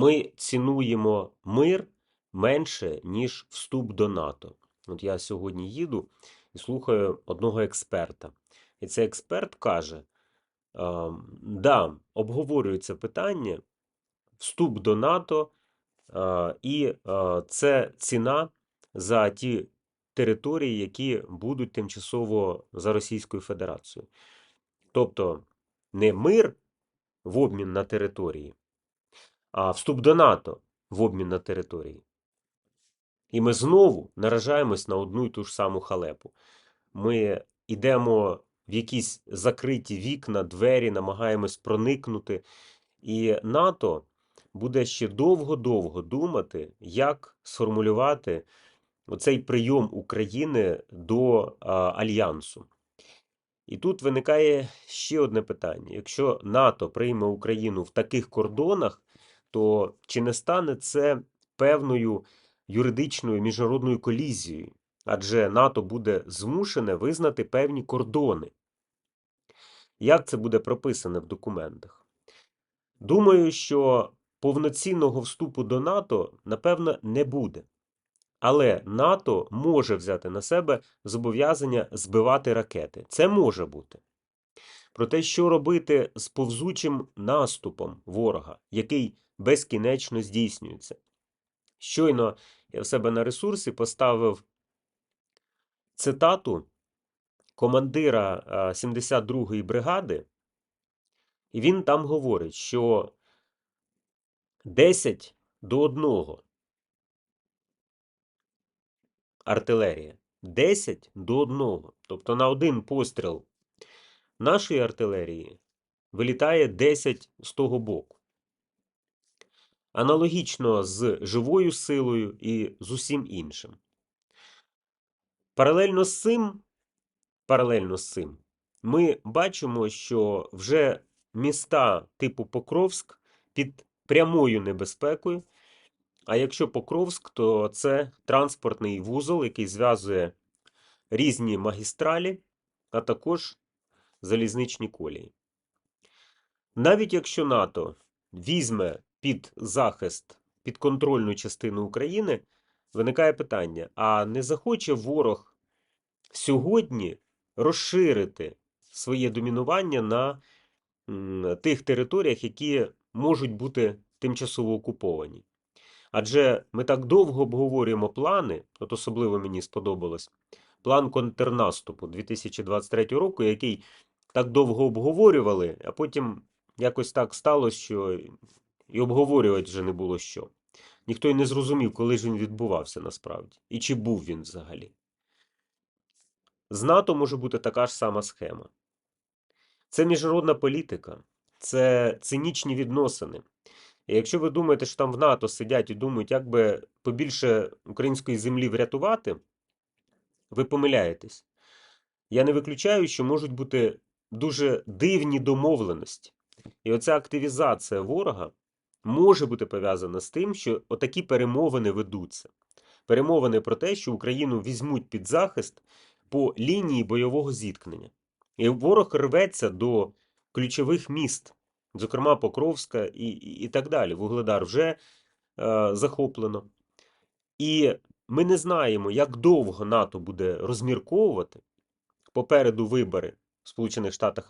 Ми цінуємо мир менше, ніж вступ до НАТО. От я сьогодні їду і слухаю одного експерта. І цей експерт каже: да, обговорюється питання, вступ до НАТО, і це ціна за ті території, які будуть тимчасово за Російською Федерацією. Тобто не мир в обмін на території, вступ до НАТО в обмін на території. І ми знову наражаємось на одну і ту ж саму халепу. Ми йдемо в якісь закриті вікна, двері, намагаємось проникнути. І НАТО буде ще довго-довго думати, як сформулювати оцей прийом України до а, альянсу. І тут виникає ще одне питання: якщо НАТО прийме Україну в таких кордонах, то чи не стане це певною юридичною міжнародною колізією? Адже НАТО буде змушене визнати певні кордони. Як це буде прописано в документах? Думаю, що повноцінного вступу до НАТО, напевно, не буде. Але НАТО може взяти на себе зобов'язання збивати ракети. Це може бути. Про те, що робити з повзучим наступом ворога, який безкінечно здійснюється. Щойно я в себе на ресурсі поставив цитату командира 72-ї бригади, і він там говорить, що 10 до 1 артилерія. 10 до 1. Тобто на один постріл нашої артилерії вилітає 10 з того боку. Аналогічно з живою силою і з усім іншим. Паралельно з цим, паралельно з цим, ми бачимо, що вже міста типу Покровськ під прямою небезпекою. А якщо Покровськ, то це транспортний вузол, який зв'язує різні магістралі, а також залізничні колії. Навіть якщо НАТО візьме під захист підконтрольну частину України, виникає питання: а не захоче ворог сьогодні розширити своє домінування на тих територіях, які можуть бути тимчасово окуповані? Адже ми так довго обговорюємо плани, от особливо мені сподобалось, план контрнаступу 2023 року, який так довго обговорювали, а потім якось так сталося, що і обговорювати вже не було що. Ніхто й не зрозумів, коли ж він відбувався насправді, і чи був він взагалі. З НАТО може бути така ж сама схема. Це міжнародна політика, це цинічні відносини. І якщо ви думаєте, що там в НАТО сидять і думають, як би побільше української землі врятувати, ви помиляєтесь. Я не виключаю, що можуть бути дуже дивні домовленості. І оця активізація ворога може бути пов'язана з тим, що отакі перемовини ведуться. Перемовини про те, що Україну візьмуть під захист по лінії бойового зіткнення. І ворог рветься до ключових міст зокрема Покровська і, і, і так далі. Вугледар вже е, захоплено. І ми не знаємо, як довго НАТО буде розмірковувати. Попереду вибори в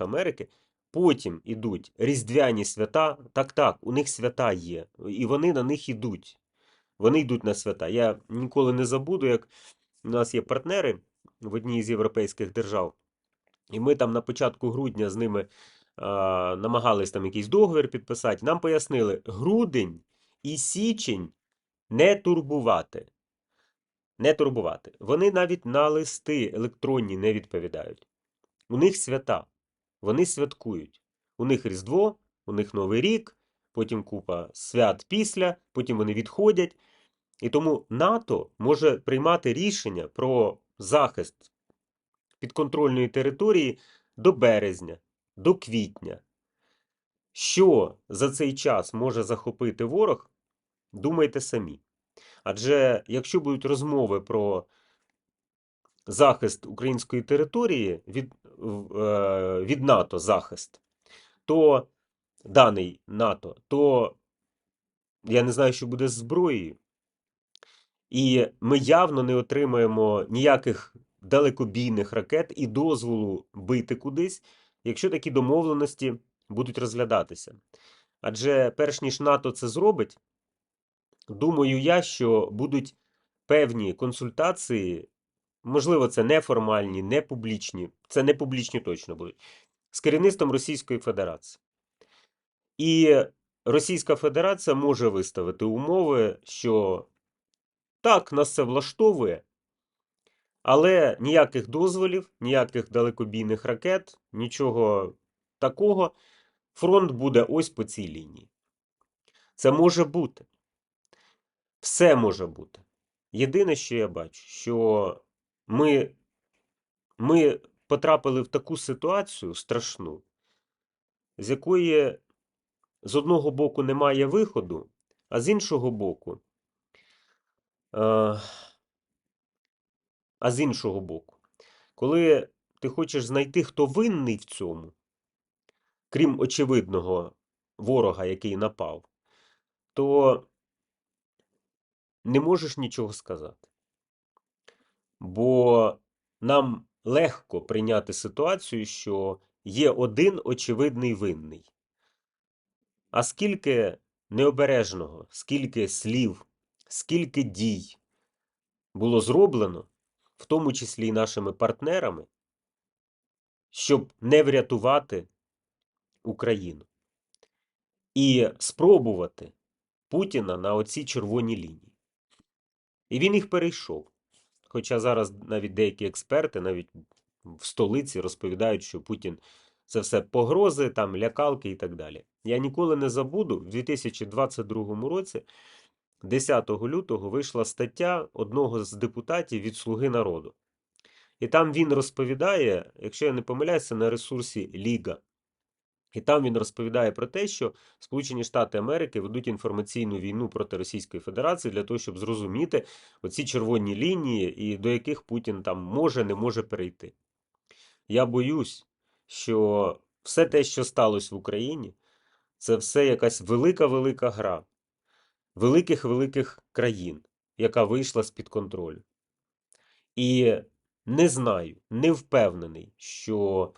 Америки. Потім ідуть різдвяні свята. Так, так, у них свята є, і вони на них йдуть. Вони йдуть на свята. Я ніколи не забуду, як у нас є партнери в одній з європейських держав, і ми там на початку грудня з ними а, намагались там якийсь договір підписати, нам пояснили, грудень і січень не турбувати. Не турбувати. Вони навіть на листи електронні не відповідають. У них свята. Вони святкують. У них Різдво, у них Новий рік, потім купа свят після, потім вони відходять. І тому НАТО може приймати рішення про захист підконтрольної території до березня, до квітня. Що за цей час може захопити ворог, думайте самі. Адже якщо будуть розмови про захист української території від, е, від НАТО захист, то даний НАТО, то я не знаю, що буде з зброєю. І ми явно не отримаємо ніяких далекобійних ракет і дозволу бити кудись, якщо такі домовленості будуть розглядатися. Адже перш ніж НАТО це зробить, думаю я, що будуть певні консультації, можливо, це неформальні, не публічні, це не публічні точно будуть, з керівництвом Російської Федерації. І Російська Федерація може виставити умови, що так, нас це влаштовує, але ніяких дозволів, ніяких далекобійних ракет, нічого такого. Фронт буде ось по цій лінії. Це може бути. Все може бути. Єдине, що я бачу, що ми, ми потрапили в таку ситуацію страшну, з якої з одного боку немає виходу, а з іншого боку, е, а з іншого боку, коли ти хочеш знайти, хто винний в цьому, крім очевидного ворога, який напав, то не можеш нічого сказати. Бо нам легко прийняти ситуацію, що є один очевидний винний. А скільки необережного, скільки слів, скільки дій було зроблено, в тому числі і нашими партнерами, щоб не врятувати Україну і спробувати Путіна на оці червоні лінії. І він їх перейшов. Хоча зараз навіть деякі експерти, навіть в столиці, розповідають, що Путін це все погрози, там, лякалки і так далі. Я ніколи не забуду, в 2022 році, 10 лютого, вийшла стаття одного з депутатів від Слуги народу. І там він розповідає, якщо я не помиляюся, на ресурсі Ліга. І там він розповідає про те, що Сполучені Штати Америки ведуть інформаційну війну проти Російської Федерації для того, щоб зрозуміти оці червоні лінії, і до яких Путін там може, не може перейти. Я боюсь, що все те, що сталося в Україні, це все якась велика-велика гра великих-великих країн, яка вийшла з-під контролю. І не знаю, не впевнений, що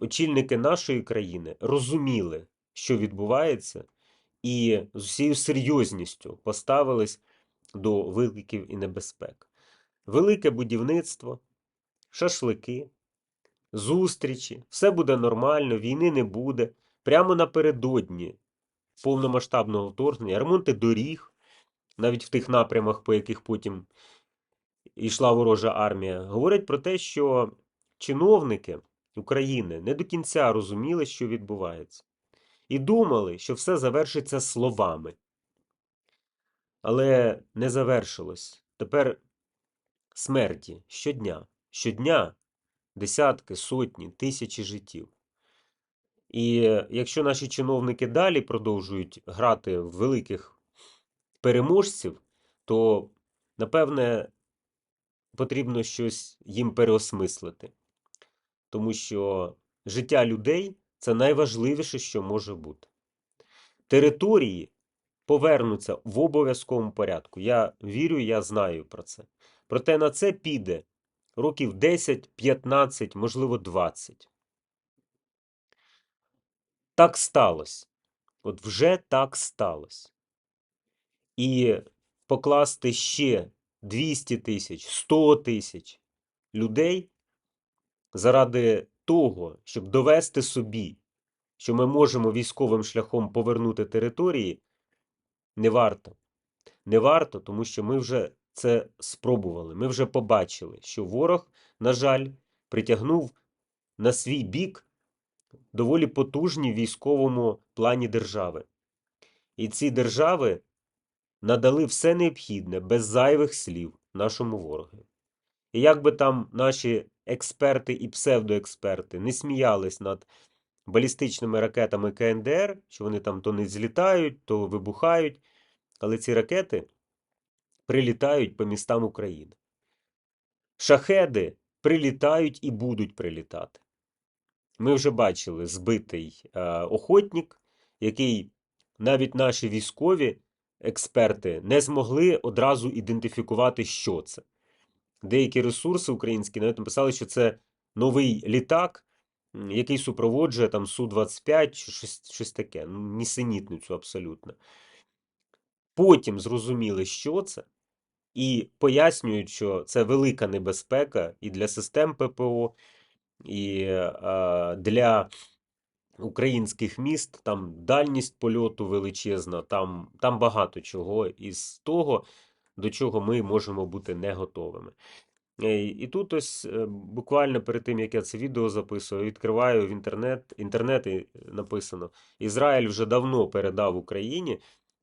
очільники нашої країни розуміли, що відбувається, і з усією серйозністю поставились до викликів і небезпек. Велике будівництво, шашлики, зустрічі, все буде нормально, війни не буде. Прямо напередодні повномасштабного вторгнення, ремонти доріг, навіть в тих напрямах, по яких потім йшла ворожа армія, говорять про те, що чиновники України не до кінця розуміли, що відбувається, і думали, що все завершиться словами. Але не завершилось. Тепер смерті щодня, щодня десятки, сотні, тисячі життів. І якщо наші чиновники далі продовжують грати в великих переможців, то напевне потрібно щось їм переосмислити. Тому що життя людей це найважливіше, що може бути. Території повернуться в обов'язковому порядку. Я вірю, я знаю про це. Проте на це піде років 10, 15, можливо, 20. Так сталося. От вже так сталося. І покласти ще 200 тисяч, 100 тисяч людей заради того, щоб довести собі, що ми можемо військовим шляхом повернути території, не варто. Не варто, тому що ми вже це спробували. Ми вже побачили, що ворог, на жаль, притягнув на свій бік доволі потужні в військовому плані держави. І ці держави надали все необхідне, без зайвих слів, нашому ворогові. І як би там наші експерти і псевдоексперти не сміялись над балістичними ракетами КНДР, що вони там то не злітають, то вибухають, але ці ракети прилітають по містам України. Шахеди прилітають і будуть прилітати. Ми вже бачили збитий е, охотник, який навіть наші військові експерти не змогли одразу ідентифікувати, що це. Деякі ресурси українські навіть написали, що це новий літак, який супроводжує там Су-25 чи щось, щось таке. Ну, нісенітницю абсолютно. Потім зрозуміли, що це, і пояснюють, що це велика небезпека і для систем ППО, і е, для українських міст, там дальність польоту величезна, там, там багато чого із того, до чого ми можемо бути не готовими. Е, І тут ось е, буквально перед тим, як я це відео записую, відкриваю в інтернет, інтернет і написано: Ізраїль вже давно передав Україні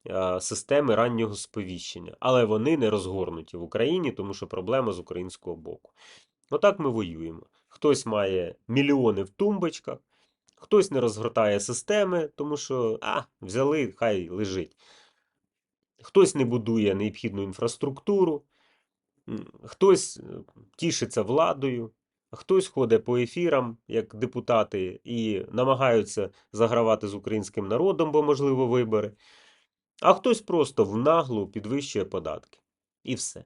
е, системи раннього сповіщення, але вони не розгорнуті в Україні, тому що проблема з українського боку. Отак ми воюємо. Хтось має мільйони в тумбочках, хтось не розгортає системи, тому що а, взяли, хай лежить. Хтось не будує необхідну інфраструктуру, хтось е, тішиться владою, хтось ходить по ефірам, як депутати, і намагаються загравати з українським народом, бо, можливо, вибори. А хтось просто в наглу підвищує податки. І все.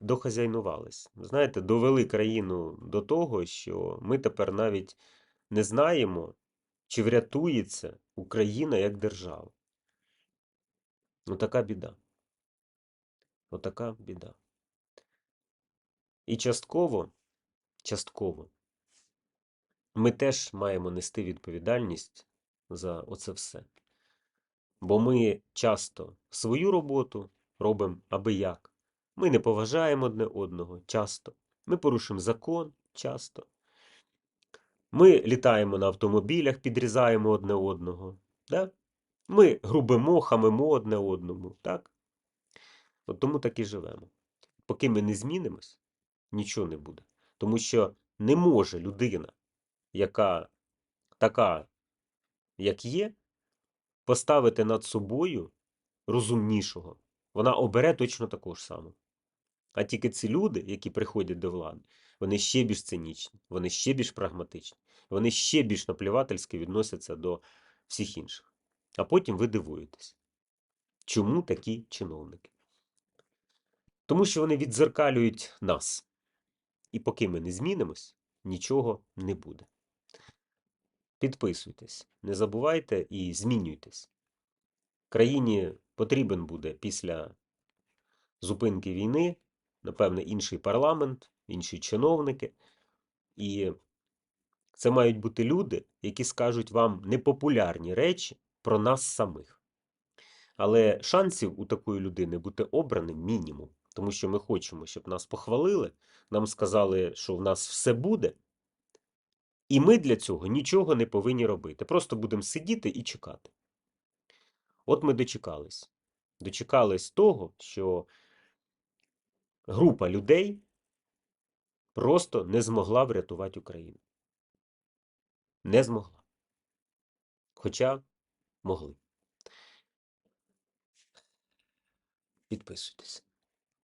Дохазяйнувались. Знаєте, довели країну до того, що ми тепер навіть не знаємо, чи врятується Україна як держава. Ну, така біда. Отака біда. І частково, частково, ми теж маємо нести відповідальність за оце все. Бо ми часто свою роботу робимо аби як. Ми не поважаємо одне одного часто. Ми порушуємо закон часто. Ми літаємо на автомобілях, підрізаємо одне одного. Да? Ми грубимо, хамимо одне одному. Так? От тому так і живемо. Поки ми не змінимось, нічого не буде. Тому що не може людина, яка така, як є, поставити над собою розумнішого. Вона обере точно таку ж саму. А тільки ці люди, які приходять до влади, вони ще більш цинічні, вони ще більш прагматичні, вони ще більш наплівательськи відносяться до всіх інших. А потім ви дивуєтесь, чому такі чиновники? Тому що вони відзеркалюють нас. І поки ми не змінимось, нічого не буде. Підписуйтесь, не забувайте і змінюйтесь. Країні потрібен буде після зупинки війни, напевне, інший парламент, інші чиновники. І це мають бути люди, які скажуть вам непопулярні речі про нас самих. Але шансів у такої людини бути обраним мінімум. Тому що ми хочемо, щоб нас похвалили, нам сказали, що в нас все буде. І ми для цього нічого не повинні робити. Просто будемо сидіти і чекати. От ми дочекались. Дочекались того, що група людей просто не змогла врятувати Україну. Не змогла. Хоча могли. Підписуйтесь.